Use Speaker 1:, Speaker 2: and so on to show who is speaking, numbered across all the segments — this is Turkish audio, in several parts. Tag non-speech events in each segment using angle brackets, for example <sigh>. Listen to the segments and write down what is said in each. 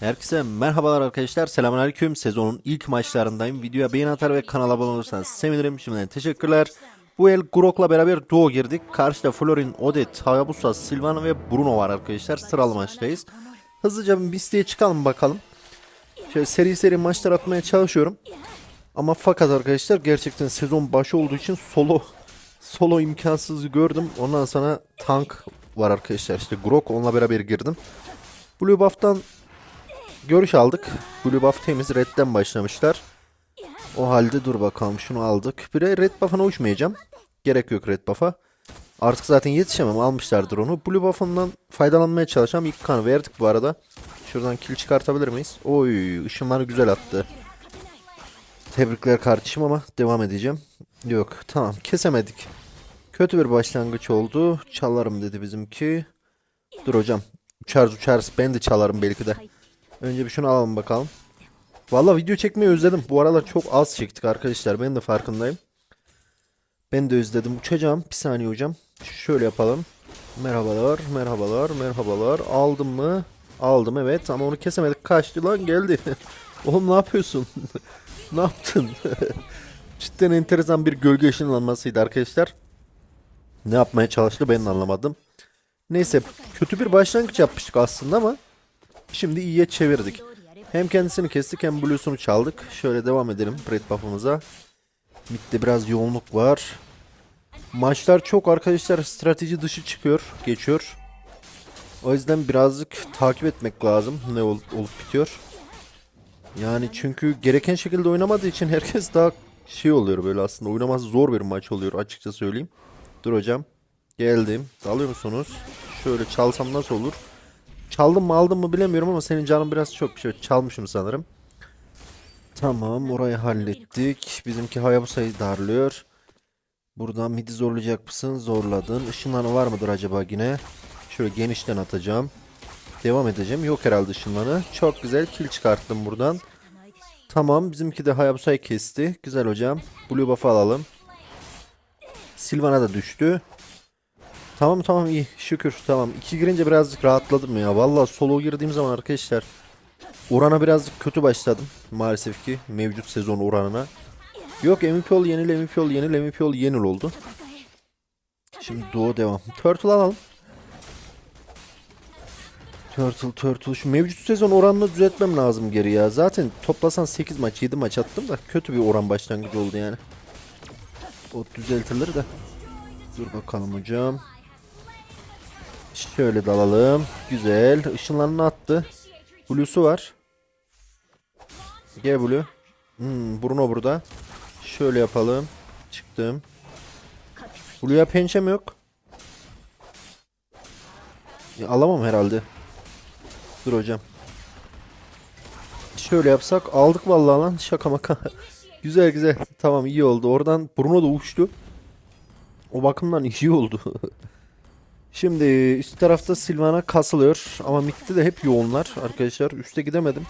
Speaker 1: Herkese merhabalar arkadaşlar. Selamünaleyküm. Sezonun ilk maçlarındayım. Videoya beğeni atar ve kanala abone olursanız sevinirim. Şimdiden teşekkürler. Bu el Grok'la beraber duo girdik. Karşıda Florin, Odet, Hayabusa, Silvana ve Bruno var arkadaşlar. Sıralı maçtayız. Hızlıca bir listeye çıkalım bakalım. Şöyle seri seri maçlar atmaya çalışıyorum. Ama fakat arkadaşlar gerçekten sezon başı olduğu için solo solo imkansızı gördüm. Ondan sonra tank var arkadaşlar. İşte Grok onunla beraber girdim. Blue Buff'tan görüş aldık. Blue Buff temiz. Red'den başlamışlar. O halde dur bakalım şunu aldık. Bir de Red Buff'ına uçmayacağım. Gerek yok Red Buff'a. Artık zaten yetişemem. Almışlardır onu. Blue Buff'ından faydalanmaya çalışacağım. İlk kan verdik bu arada. Şuradan kill çıkartabilir miyiz? Oy ışınları güzel attı. Tebrikler kardeşim ama devam edeceğim. Yok tamam kesemedik. Kötü bir başlangıç oldu. Çalarım dedi bizimki. Dur hocam. Uçarız uçarız. Ben de çalarım belki de. Önce bir şunu alalım bakalım. Valla video çekmeyi özledim. Bu aralar çok az çektik arkadaşlar. Ben de farkındayım. Ben de özledim. Uçacağım. Bir saniye hocam. Şöyle yapalım. Merhabalar, merhabalar, merhabalar. Aldım mı? Aldım evet ama onu kesemedik. Kaçtı lan geldi. <laughs> Oğlum ne yapıyorsun? <laughs> ne yaptın? <laughs> Cidden enteresan bir gölge ışınlanmasıydı arkadaşlar. Ne yapmaya çalıştı ben anlamadım. Neyse kötü bir başlangıç yapmıştık aslında ama şimdi iyiye çevirdik. Hem kendisini kestik hem blues'unu çaldık. Şöyle devam edelim red buff'ımıza. Mid'de biraz yoğunluk var. Maçlar çok arkadaşlar strateji dışı çıkıyor, geçiyor. O yüzden birazcık takip etmek lazım ne ol- olup bitiyor. Yani çünkü gereken şekilde oynamadığı için herkes daha şey oluyor böyle aslında oynaması zor bir maç oluyor açıkça söyleyeyim. Dur hocam. Geldim. Dalıyor musunuz? Şöyle çalsam nasıl olur? Çaldım mı aldım mı bilemiyorum ama senin canın biraz çok bir şey çalmışım sanırım. Tamam orayı hallettik. Bizimki Hayabusa'yı darlıyor. Buradan midi zorlayacak mısın? Zorladın. Işınlanı var mıdır acaba yine? Şöyle genişten atacağım. Devam edeceğim. Yok herhalde ışınlanı. Çok güzel kill çıkarttım buradan. Tamam bizimki de Hayabusa'yı kesti. Güzel hocam. Blue buff'ı alalım. Silvana da düştü. Tamam tamam iyi şükür tamam. İki girince birazcık rahatladım ya. Vallahi solo girdiğim zaman arkadaşlar orana birazcık kötü başladım. Maalesef ki mevcut sezon oranına. Yok MVP ol yenil MVP ol yenil MVP ol yenil oldu. Şimdi Doğu devam. Turtle alalım. Turtle Turtle şu mevcut sezon oranını düzeltmem lazım geri ya. Zaten toplasan 8 maç 7 maç attım da kötü bir oran başlangıcı oldu yani. O düzeltilir de. Dur bakalım hocam. Şöyle dalalım. Güzel. Işınlarını attı. Blue'su var. Gel Blue. Hmm, Bruno burada. Şöyle yapalım. Çıktım. Blue'ya pençem yok. Ya, alamam herhalde. Dur hocam. Şöyle yapsak aldık vallahi lan şaka maka. <laughs> güzel güzel. Tamam iyi oldu. Oradan Bruno da uçtu. O bakımdan iyi oldu. <laughs> Şimdi üst tarafta Silvana kasılıyor ama midde de hep yoğunlar arkadaşlar. Üste gidemedim.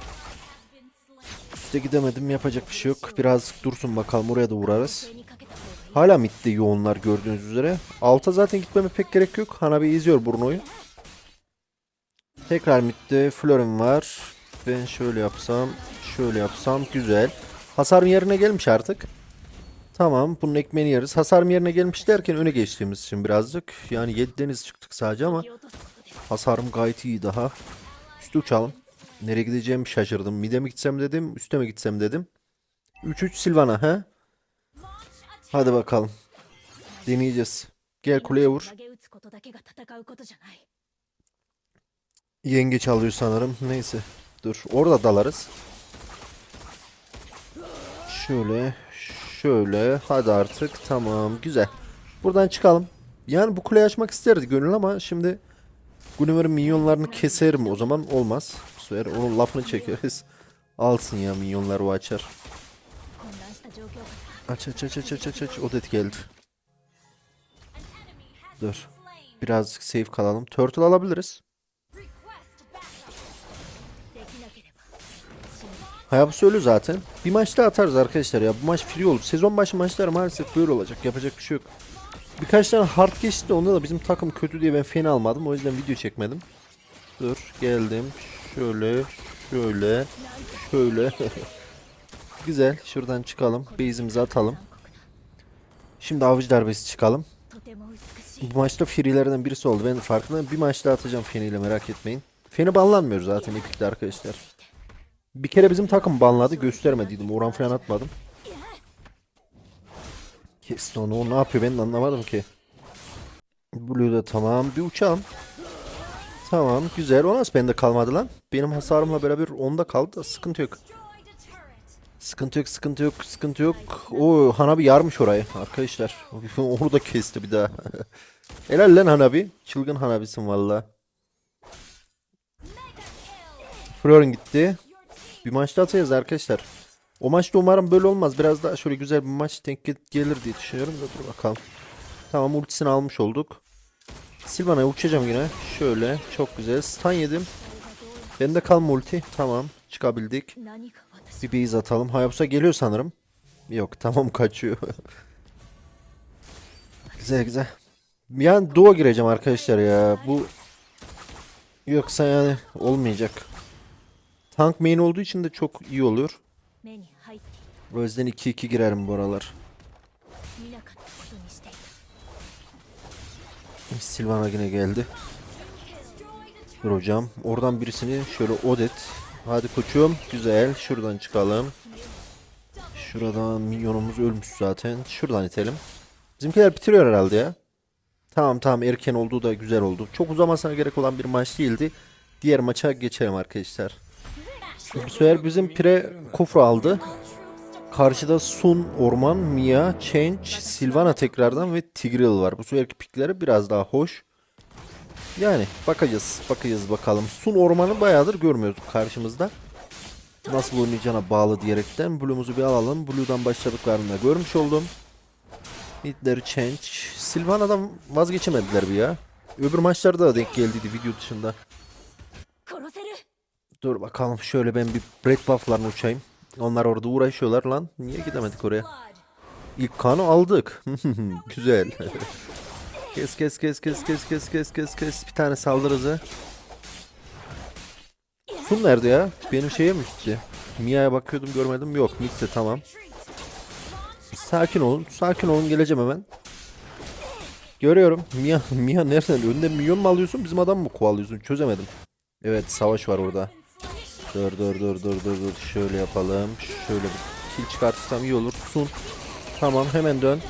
Speaker 1: Üste gidemedim yapacak bir şey yok. Birazcık dursun bakalım oraya da uğrarız. Hala midde yoğunlar gördüğünüz üzere. Alta zaten gitmeme pek gerek yok. Hanabi izliyor Bruno'yu. Tekrar midde Florin var. Ben şöyle yapsam, şöyle yapsam güzel. Hasarım yerine gelmiş artık. Tamam bunun ekmeğini yeriz. Hasarım yerine gelmiş derken öne geçtiğimiz için birazcık. Yani 7 deniz çıktık sadece ama hasarım gayet iyi daha. Üstü uçalım. Nereye gideceğimi şaşırdım. Mide mi gitsem dedim, üste mi gitsem dedim. 3-3 Silvana he? Hadi bakalım. Deneyeceğiz. Gel kuleye vur. Yengeç alıyor sanırım. Neyse. Dur. Orada dalarız. Şöyle. Şöyle. Hadi artık. Tamam. Güzel. Buradan çıkalım. Yani bu kuleyi açmak isterdi gönül ama şimdi Gulliver'ın minyonlarını keserim o zaman olmaz. Bu sefer onun lafını çekeriz. Alsın ya minyonlar o açar. Aç aç aç aç aç aç aç. O det geldi. Dur. Birazcık safe kalalım. Turtle alabiliriz. Hayabusa ölü zaten. Bir maç daha atarız arkadaşlar ya. Bu maç free olur. Sezon başı maçlar maalesef böyle olacak. Yapacak bir şey yok. Birkaç tane hard geçti de onda da bizim takım kötü diye ben feni almadım. O yüzden video çekmedim. Dur geldim. Şöyle. Şöyle. Şöyle. <laughs> Güzel. Şuradan çıkalım. Base'imizi atalım. Şimdi avcı darbesi çıkalım. Bu maçta free'lerden birisi oldu. Ben farkındayım. Bir maç daha atacağım feniyle merak etmeyin. Feni banlanmıyor zaten epikte arkadaşlar. Bir kere bizim takım banladı. Göstermediydim. Oran falan atmadım. Kesti onu. O ne yapıyor ben anlamadım ki. Blue'da tamam. Bir uçalım. Tamam güzel. O nasıl bende kalmadı lan? Benim hasarımla beraber onda kaldı da sıkıntı yok. Sıkıntı yok, sıkıntı yok, sıkıntı yok. O Hanabi yarmış orayı arkadaşlar. <laughs> Onu da kesti bir daha. <laughs> Helal lan Hanabi. Çılgın Hanabisin valla. Florin gitti. Bir maç daha atacağız arkadaşlar. O maçta umarım böyle olmaz. Biraz daha şöyle güzel bir maç denk gelir diye düşünüyorum da dur bakalım. Tamam ultisini almış olduk. Silvana'ya uçacağım yine. Şöyle çok güzel. Stun yedim. Bende kalma ulti. Tamam çıkabildik. Bir base atalım. Hayabusa geliyor sanırım. Yok tamam <laughs> kaçıyor. güzel güzel. Yani duo gireceğim arkadaşlar ya. Bu yoksa yani olmayacak. Tank main olduğu için de çok iyi
Speaker 2: olur.
Speaker 1: O yüzden 2-2 girerim bu aralar. Silvana yine geldi. Dur hocam. Oradan birisini şöyle odet. Hadi koçum. Güzel. Şuradan çıkalım. Şuradan minyonumuz ölmüş zaten. Şuradan itelim. Bizimkiler bitiriyor herhalde ya. Tamam tamam erken olduğu da güzel oldu. Çok uzamasına gerek olan bir maç değildi. Diğer maça geçelim arkadaşlar. Sefer bizim Pire Kufra aldı. Karşıda Sun, Orman, Mia, Change, Sylvana tekrardan ve Tigreal var. Bu seferki pikleri biraz daha hoş. Yani bakacağız. Bakacağız bakalım. Sun Orman'ı bayağıdır görmüyorduk karşımızda. Nasıl oynayacağına bağlı diyerekten Blue'muzu bir alalım. Blue'dan başladıklarını da görmüş oldum. Midleri Change. Sylvana'dan vazgeçemediler bir ya. Öbür maçlarda da denk geldiydi video dışında. Dur bakalım şöyle ben bir Brett Buff'larını uçayım. Onlar orada uğraşıyorlar lan. Niye gidemedik oraya? İlk kanı aldık. <laughs> Güzel. <laughs> kes kes kes kes kes kes kes kes kes. Bir tane saldırızı. Sun nerede ya? Benim şeye mi gitti? Mia'ya bakıyordum görmedim. Yok Nick tamam. Sakin olun. Sakin olun geleceğim hemen. Görüyorum. Mia, <laughs> Mia nereden? Önde milyon mu alıyorsun? Bizim adam mı kovalıyorsun? Çözemedim. Evet savaş var orada. Dur dur dur dur dur dur. Şöyle yapalım. Şöyle bir kill çıkartırsam iyi olur. Sun. Tamam hemen dön.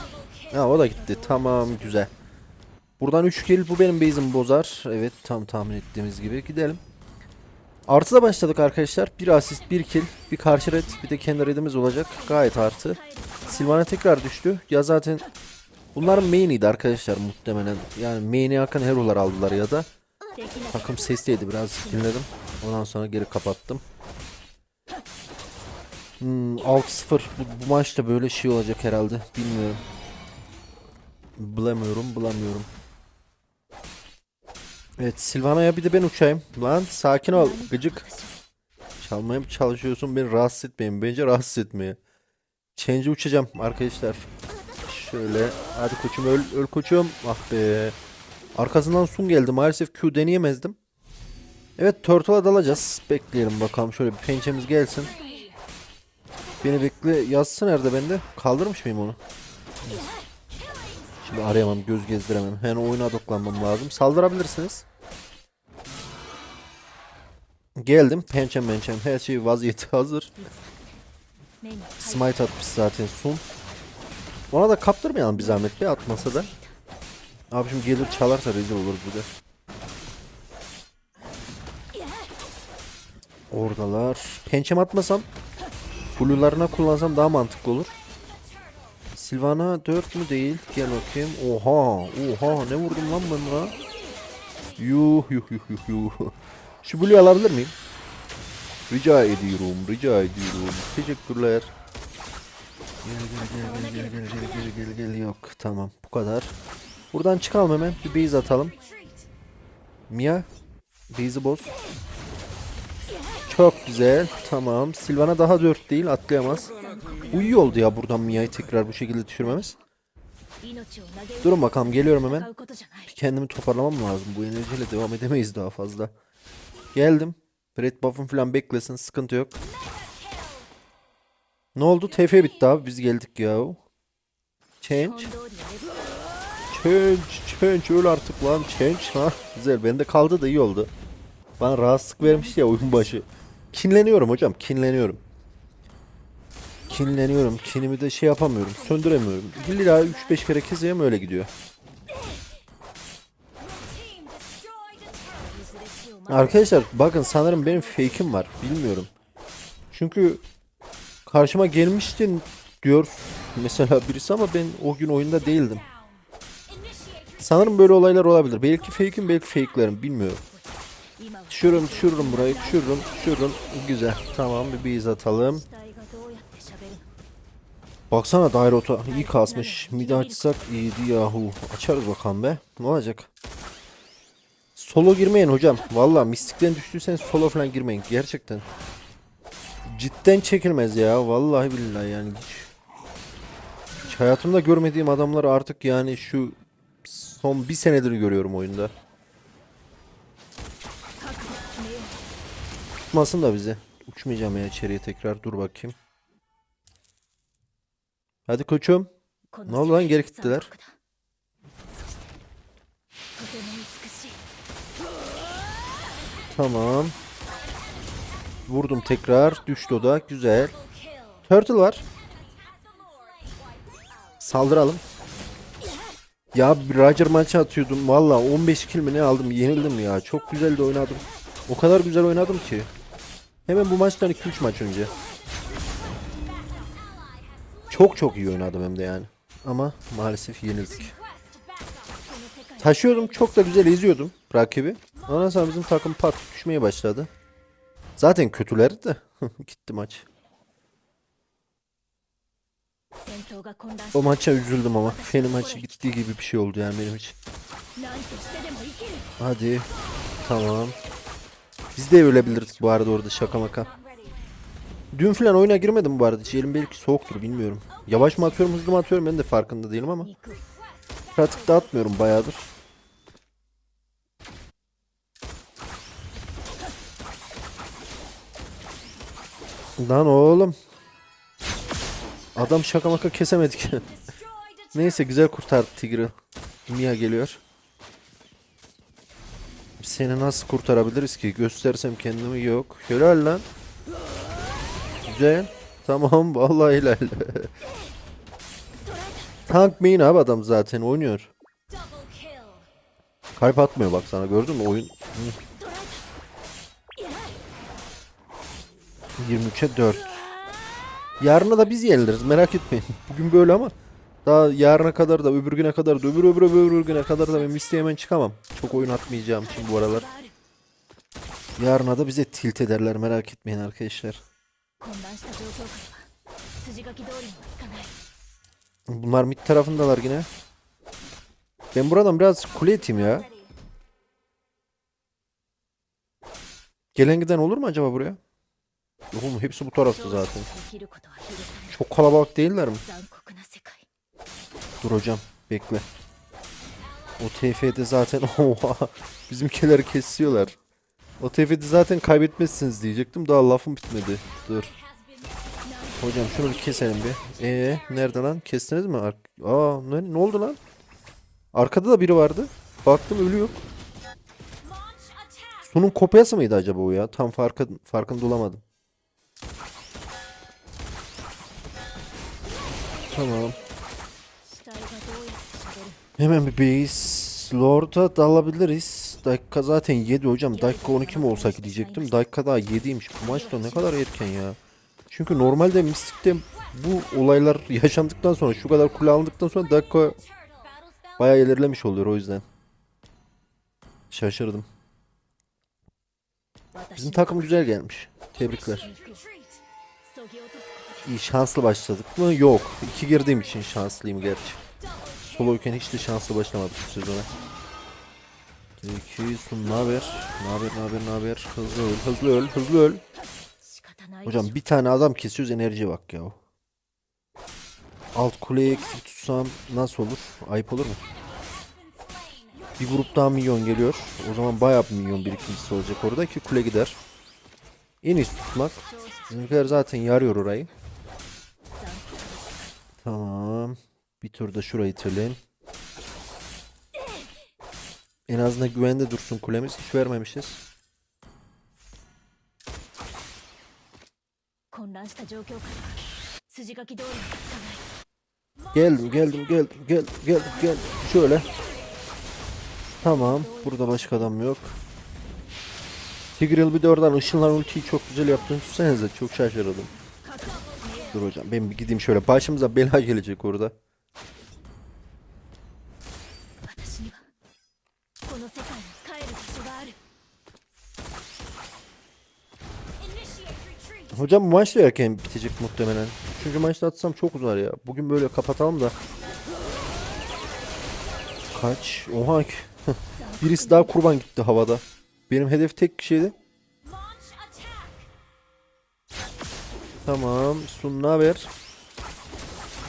Speaker 1: Ha o da gitti. Tamam güzel. Buradan 3 kill bu benim base'imi bozar. Evet tam tahmin ettiğimiz gibi gidelim. Artıda başladık arkadaşlar. Bir asist, bir kill, bir karşı red, bir de kendi redimiz olacak. Gayet artı. Silvana tekrar düştü. Ya zaten bunların main'iydi arkadaşlar muhtemelen. Yani main'e yakın hero'lar aldılar ya da. Takım sesliydi biraz dinledim. Ondan sonra geri kapattım. Hmm, 6-0 bu, bu maçta böyle şey olacak herhalde bilmiyorum. Bulamıyorum bulamıyorum. Evet Silvana'ya bir de ben uçayım. Lan sakin ol gıcık. Çalmaya mı çalışıyorsun beni rahatsız etmeyin. Bence rahatsız etmeye. Change'e uçacağım arkadaşlar. Şöyle hadi koçum öl, öl koçum. Ah be. Arkasından Sun geldi. Maalesef Q deneyemezdim. Evet Turtle'a dalacağız. Bekleyelim bakalım. Şöyle bir pençemiz gelsin. Beni bekle. Yazsın nerede bende? Kaldırmış mıyım onu? Şimdi arayamam. Göz gezdiremem. Yani oyuna odaklanmam lazım. Saldırabilirsiniz. Geldim. Pençem pençem. Her şey vaziyeti hazır. Smite atmış zaten Sun. Ona da kaptırmayalım bir zahmet be atmasa da. Abi şimdi gelir çalarsa rezil oluruz bir de. Oradalar. Pençem atmasam Blue'larına kullansam daha mantıklı olur. Silvana 4 mü değil? Gel bakayım. Oha. Oha. Ne vurdum lan ben buna? Yuh yuh yuh yuh yuh. Şu Blue'yu alabilir miyim? Rica ediyorum. Rica ediyorum. Teşekkürler. Gel gel gel gel gel gel gel gel gel yok tamam bu kadar. Buradan çıkalım hemen. Bir base atalım. Mia. Base'i boz. Çok güzel. Tamam. Silvana daha 4 değil. Atlayamaz. Uyuyor oldu ya buradan Mia'yı tekrar bu şekilde düşürmemiz. Durun bakalım. Geliyorum hemen. Bir kendimi toparlamam lazım. Bu enerjiyle devam edemeyiz daha fazla. Geldim. Red buff'ın falan beklesin. Sıkıntı yok. Ne oldu? TF bitti abi. Biz geldik ya. Change. Change, change öl artık lan change ha. Güzel bende kaldı da iyi oldu. Bana rahatsızlık vermiş ya oyun başı. Kinleniyorum hocam kinleniyorum. Kinleniyorum kinimi de şey yapamıyorum söndüremiyorum. 1 lira 3-5 kere kızıyorum öyle gidiyor. Arkadaşlar bakın sanırım benim fake'im var bilmiyorum. Çünkü karşıma gelmiştin diyor mesela birisi ama ben o gün oyunda değildim. Sanırım böyle olaylar olabilir. Belki fake'im belki fake'lerim bilmiyorum. Düşürürüm düşürürüm burayı düşürürüm düşürürüm. Güzel tamam bir biz atalım. Baksana daire Dairot'a iyi kasmış. Midi açsak iyiydi yahu. Açarız bakalım be. Ne olacak? Solo girmeyin hocam. Valla mistikten düştüyseniz solo falan girmeyin. Gerçekten. Cidden çekilmez ya. Vallahi billahi yani. Hiç, hiç hayatımda görmediğim adamlar artık yani şu Son bir senedir görüyorum oyunda. Tutmasın da bizi. Uçmayacağım ya içeriye tekrar. Dur bakayım. Hadi koçum. Ne oldu lan geri gittiler. Tamam. Vurdum tekrar. Düştü o da. Güzel. Turtle var. Saldıralım. Ya bir Roger maçı atıyordum. Valla 15 kill mi ne aldım. Yenildim ya. Çok güzel de oynadım. O kadar güzel oynadım ki. Hemen bu maçtan 2-3 maç önce. Çok çok iyi oynadım hem de yani. Ama maalesef yenildik. Taşıyordum çok da güzel eziyordum rakibi. Ondan sonra bizim takım pat düşmeye başladı. Zaten kötülerdi de <laughs> gitti maç. O maça üzüldüm ama. Feni maçı gittiği gibi bir şey oldu yani benim için. Hadi. Tamam. Biz de ölebilirdik bu arada orada şaka maka. Dün falan oyuna girmedim bu arada. Ciğerim belki soğuktur bilmiyorum. Yavaş mı atıyorum hızlı mı atıyorum ben de farkında değilim ama.
Speaker 2: Pratik
Speaker 1: de atmıyorum bayağıdır. Lan oğlum. Adam şaka maka kesemedik. <laughs> Neyse güzel kurtardı Tigre. Mia geliyor. Seni nasıl kurtarabiliriz ki? Göstersem kendimi yok. Helal lan. Güzel. Tamam <laughs> vallahi helal. Tank main abi adam zaten oynuyor. Kalp atmıyor bak sana gördün mü oyun. Hı. 23'e 4. Yarına da biz yeniliriz merak etmeyin. <laughs> Bugün böyle ama daha yarına kadar da öbür güne kadar da öbür öbür öbür, öbür güne kadar da ben listeye hemen çıkamam. Çok oyun atmayacağım için bu aralar. Yarına da bize tilt ederler merak etmeyin arkadaşlar. Bunlar mid tarafındalar yine. Ben buradan biraz kule eteyim ya. Gelen giden olur mu acaba buraya? Oğlum hepsi bu tarafta zaten. Çok kalabalık değiller mi? Dur hocam bekle. O TF'de zaten <laughs> oha bizimkileri kesiyorlar. O TF'de zaten kaybetmezsiniz diyecektim daha lafım bitmedi. Dur. Hocam şunu bir keselim bir. Ee nerede lan? Kestiniz mi? Ar Aa ne, ne oldu lan? Arkada da biri vardı. Baktım ölü yok. Sunun kopyası mıydı acaba o ya? Tam farkı, farkında olamadım. Tamam. Hemen bir base lord'a dalabiliriz. Dakika zaten 7 hocam. Dakika 12 mi olsak diyecektim. Dakika daha 7'ymiş. Bu maçta ne kadar erken ya. Çünkü normalde Mystic'te bu olaylar yaşandıktan sonra şu kadar kule alındıktan sonra dakika bayağı ilerlemiş oluyor o yüzden. Şaşırdım. Bizim takım güzel gelmiş. Tebrikler. İyi şanslı başladık mı? Yok. İki girdiğim için şanslıyım gerçi. Soloyken hiç de şanslı başlamadık bu sezona. İki sun ne haber? Ne haber? Ne haber? Ne haber? Hızlı öl, hızlı öl, hızlı öl. Hocam bir tane adam kesiyoruz enerji bak ya. Alt kuleye tutsam nasıl olur? Ayıp olur mu? Bir grup daha milyon geliyor. O zaman bayağı bir milyon birikintisi olacak orada ki kule gider. En üst tutmak. Bizimkiler zaten yarıyor orayı. Tamam. Bir tur da şurayı tırlayın. En azından güvende dursun kulemiz. Hiç vermemişiz. Geldim geldim geldim geldim geldim geldim. Şöyle Tamam. Burada başka adam yok. Tigril bir de oradan ışınlar ultiyi çok güzel yaptın. Tutsanıza çok şaşırdım. Dur hocam ben bir gideyim şöyle. Başımıza bela gelecek orada. Hocam maç da bitecek muhtemelen. Çünkü maçta atsam çok uzar ya. Bugün böyle kapatalım da. Kaç? Oha <laughs> Birisi daha kurban gitti havada. Benim hedef tek kişiydi. Tamam. Sun haber?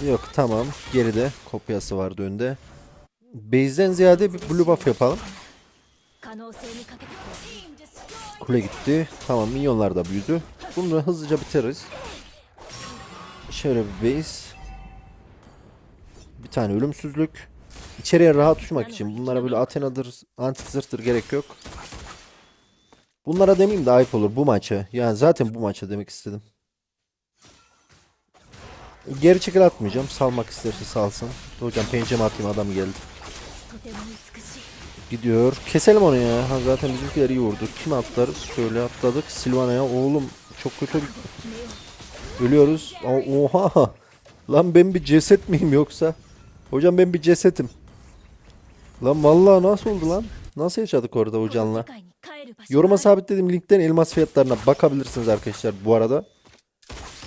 Speaker 1: Yok tamam. Geride kopyası vardı önde. Base'den ziyade bir blue buff yapalım. Kule gitti. Tamam minyonlar da büyüdü. Bunu da hızlıca bitiririz. Şöyle bir base. Bir tane ölümsüzlük. İçeriye rahat uçmak için. Bunlara böyle Athena'dır, Antizırt'tır gerek yok. Bunlara demeyeyim de ayıp olur bu maça. Yani zaten bu maça demek istedim. Geri çekil atmayacağım. Salmak isterse salsın. Hocam penceme atayım adam geldi. Gidiyor. Keselim onu ya. Ha, zaten bizimkiler iyi vurdu. Kim atlar? Şöyle atladık. Silvana'ya. Oğlum çok kötü. Ölüyoruz. Oha. Lan ben bir ceset miyim yoksa? Hocam ben bir cesetim. Lan vallahi nasıl oldu lan? Nasıl yaşadık orada
Speaker 2: o canla?
Speaker 1: Yoruma sabitlediğim linkten elmas fiyatlarına bakabilirsiniz arkadaşlar bu arada.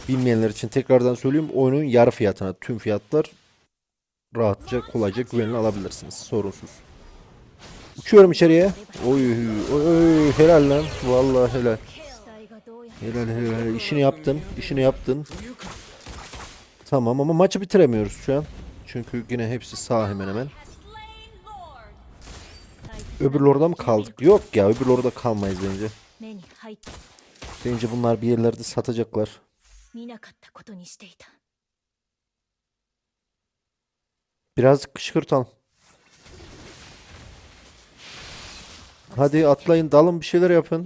Speaker 1: Bilmeyenler için tekrardan söyleyeyim oyunun yarı fiyatına tüm fiyatlar rahatça kolayca güvenli alabilirsiniz sorunsuz. Uçuyorum içeriye. Oy oy, oy helal lan. Vallahi helal. Helal helal. İşini yaptın. işini yaptın. Tamam ama maçı bitiremiyoruz şu an. Çünkü yine hepsi sağ hemen hemen. Öbür lorda mı kaldık? Yok ya öbür lorda kalmayız bence. Bence bunlar bir yerlerde satacaklar. Biraz kışkırtalım. Hadi atlayın dalın bir şeyler yapın.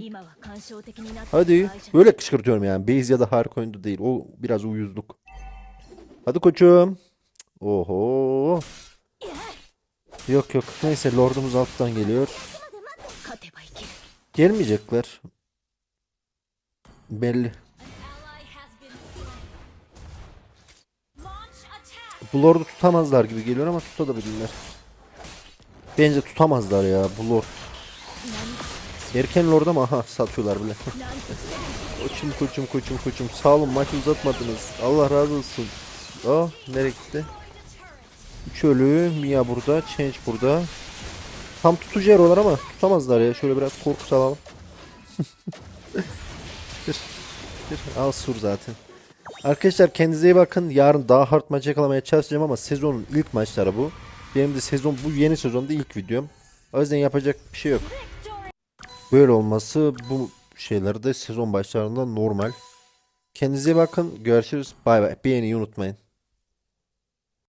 Speaker 1: Hadi. Böyle kışkırtıyorum yani. Base ya da harika oyunda değil. O biraz uyuzluk. Hadi koçum. Oho. Yok yok. Neyse lordumuz alttan geliyor. Gelmeyecekler. Belli. Bu lordu tutamazlar gibi geliyor ama tutabilirler. Bence tutamazlar ya bu lord. Erken lord ama aha satıyorlar bile. <laughs> koçum koçum koçum koçum. Sağ olun maçı uzatmadınız. Allah razı olsun. Oh nereye gitti? Üç ölü. Mia burada. Change burada. Tam tutucu yer ama tutamazlar ya. Şöyle biraz korku salalım. <laughs> al sur zaten. Arkadaşlar kendinize iyi bakın. Yarın daha hard maç yakalamaya çalışacağım ama sezonun ilk maçları bu. Benim de sezon bu yeni sezonda ilk videom. O yüzden yapacak bir şey yok. Böyle olması bu şeylerde sezon başlarında normal. Kendinize iyi bakın. Görüşürüz. Bay bay. Beğeniyi unutmayın.